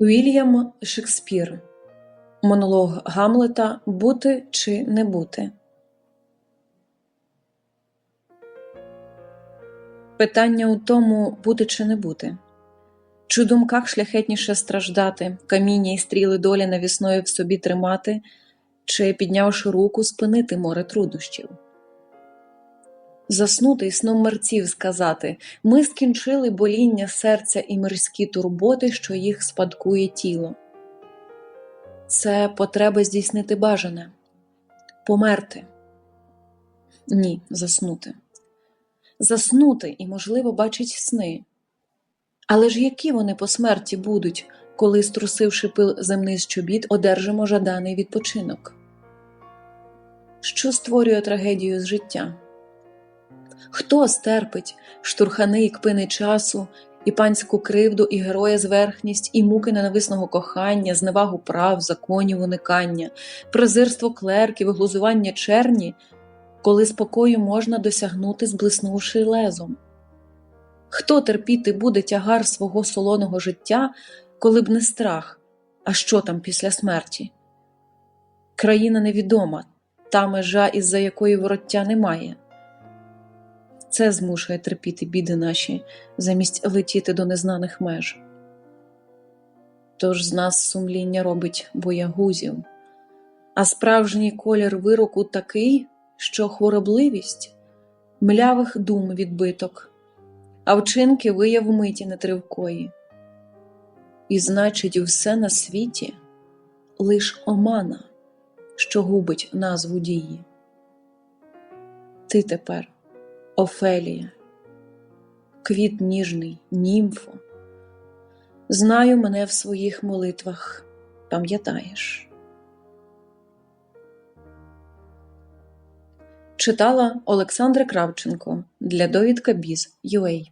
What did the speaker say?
Уільям Шекспір Монолог Гамлета Бути чи не бути. Питання у тому, бути чи не бути. Чи думках шляхетніше страждати, каміння й стріли долі навісною в собі тримати, чи, піднявши руку, спинити море труднощів? Заснути й сном мерців сказати ми скінчили боління серця і мирські турботи, що їх спадкує тіло. Це потреба здійснити бажане померти. Ні, заснути. Заснути і, можливо, бачить сни. Але ж які вони по смерті будуть, коли, струсивши пил земний з чобіт, одержимо жаданий відпочинок? Що створює трагедію з життя? Хто стерпить штурхани і кпини часу, і панську кривду, і героя зверхність, і муки ненависного кохання, зневагу прав, законів уникання, презирство клерків, глузування черні, коли спокою можна досягнути, зблиснувши лезом? Хто терпіти буде тягар свого солоного життя, коли б не страх, а що там після смерті? Країна невідома, та межа, із-за якої вороття немає. Це змушує терпіти біди наші, замість летіти до незнаних меж. Тож з нас сумління робить боягузів, а справжній колір вироку такий, що хворобливість млявих дум відбиток, а вчинки вияв миті нетривкої. І значить, все на світі лиш омана, що губить назву дії. Ти тепер. Офелія, квіт ніжний, німфо, знаю мене в своїх молитвах, пам'ятаєш. Читала Олександра Кравченко для довідка Біз UA